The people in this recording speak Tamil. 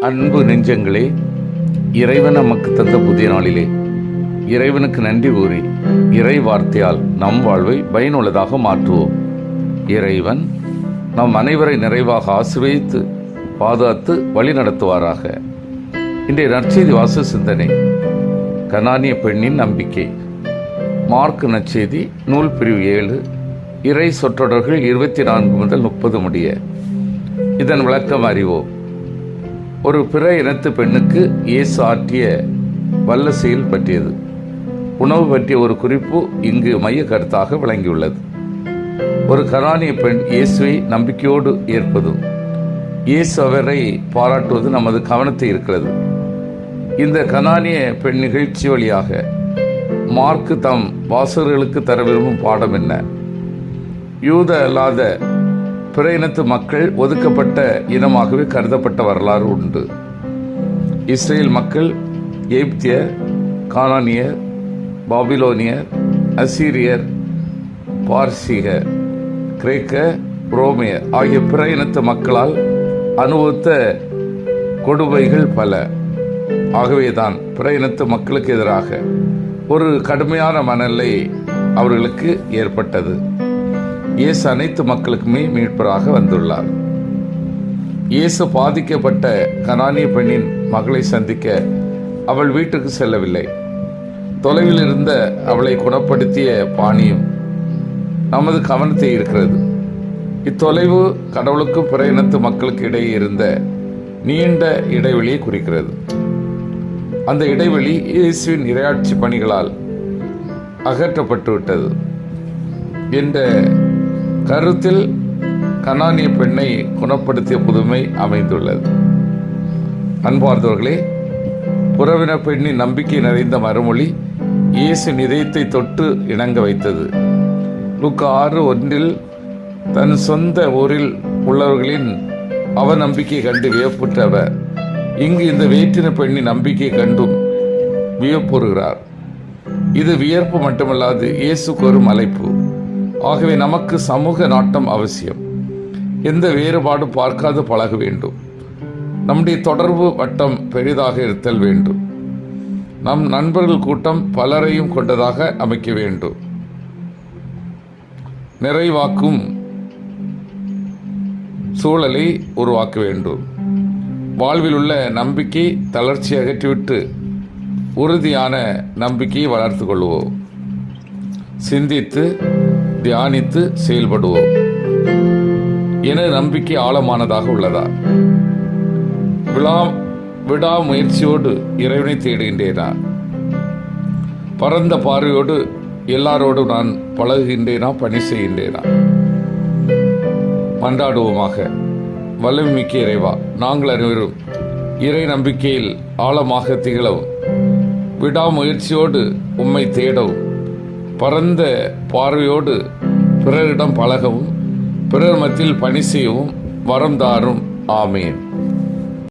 அன்பு நெஞ்சங்களே இறைவன் நமக்கு தந்த புதிய நாளிலே. இறைவனுக்கு நன்றி கூறி இறை வார்த்தையால் நம் வாழ்வை பயனுள்ளதாக மாற்றுவோம். இறைவன் நம் அனைவரை நிறைவாக ஆசிர்வதித்து பாதுகாத்து வழி நடத்துவாராக. இன்றைய நற்செய்தி வாச சிந்தனை கனானிய பெண்ணின் நம்பிக்கை. மார்க் நற்செய்தி நூல் பிரிவு ஏழு இறை சொற்றொடர்கள் இருபத்தி நான்கு முதல் முப்பது முடிய. இதன் விளக்கம் அறிவோம். ஒரு பிற இனத்து பெண்ணுக்கு இயேசு ஆற்றிய வல்ல செயல் பற்றியது. உணவு பற்றிய ஒரு குறிப்பு இங்கு மைய கருத்தாக விளங்கியுள்ளது. ஒரு கரானிய பெண் இயேசுவை நம்பிக்கையோடு ஏற்பதும் இயேசு அவரை பாராட்டுவது நமது கவனத்தை இருக்கிறது இந்த கனானிய பெண் நிகழ்ச்சி வழியாக மார்க்கு தம் வாசகர்களுக்கு தர விரும்பும் பாடம் என்ன? யூத அல்லாத பிற இனத்து மக்கள் ஒதுக்கப்பட்ட இனமாகவே கருதப்பட்ட வரலாறு உண்டு. இஸ்ரேல் மக்கள் எகிப்தியர் கானானியர் பாபிலோனியர் அசீரியர் பார்சிகர் கிரேக்க ரோமியர் ஆகிய பிற இனத்து மக்களால் அனுபவித்த கொடுமைகள் பல. ஆகவேதான் பிற இனத்து மக்களுக்கு எதிராக ஒரு கடுமையான மனநிலை அவர்களுக்கு ஏற்பட்டது. இயேசு அனைத்து மக்களுக்குமே மீட்பராக வந்துள்ளார். இயேசு பாதிக்கப்பட்ட கனானிய பெண்ணின் மகளை சந்திக்க அவள் வீட்டுக்கு செல்லவில்லை. தொலைவில் இருந்த அவளை குணப்படுத்திய பாணியும் நமது கவனத்தை இருக்கிறது இத்தொலைவு கடவுளுக்கும் பிற இனத்து மக்களுக்கு இடையே இருந்த நீண்ட இடைவெளியை குறிக்கிறது. அந்த இடைவெளி இயேசுவின் இரையாட்சி பணிகளால் அகற்றப்பட்டுவிட்டது என்ற கருத்தில் கனானிய பெண்ணை குணப்படுத்திய புதுமை அமைந்துள்ளது. அன்பார்ந்தவர்களே புறவின பெண்ணின் நம்பிக்கை நிறைந்த மறுமொழி இயேசு இதயத்தை தொட்டு இணங்க வைத்தது. லுக்கு ஆறு ஒன்றில் தன் சொந்த ஊரில் உள்ளவர்களின் அவநம்பிக்கை கண்டு வியப்புற்றவர். இங்கு இந்த வேற்றின பெண்ணின் நம்பிக்கை கண்டும் வியப்புறுகிறார். இது வியர்ப்பு மட்டுமல்லாது இயேசுக்கு ஒரு அழைப்பு. ஆகவே நமக்கு சமூக நாட்டம் அவசியம். எந்த வேறுபாடு பார்க்காது பழக வேண்டும். நம்முடைய தொடர்பு வட்டம் பெரிதாக இருத்தல் வேண்டும். நம் நண்பர்கள் கூட்டம் பலரையும் கொண்டதாக அமைக்க வேண்டும். நிறைவாக்கும் சூழலை உருவாக்க வேண்டும். வாழ்வில் உள்ள நம்பிக்கை தளர்ச்சி அகற்றிவிட்டு உறுதியான நம்பிக்கையை வளர்த்து கொள்வோம். சிந்தித்து தியானித்து செயல்படுவோம். என நம்பிக்கை ஆழமானதாக உள்ளதா? விழா விடாமுயற்சியோடு இறைவனை தேடுகின்றேனா? பரந்த பார்வையோடு எல்லாரோடும் நான் பழகுகின்றேனா பணி செய்கின்றேனா? மன்றாடுவோமாக. வல்லமிக்க இறைவா நாங்கள் அனைவரும் இறை நம்பிக்கையில் ஆழமாக திகழவும் விடாமுயற்சியோடு உம்மை தேடவும். பரந்த பார்வையோடு பிறரிடம் பழகவும் பிறர் மத்தியில் பணி செய்யவும் வரம் தாரும். ஆமேன்.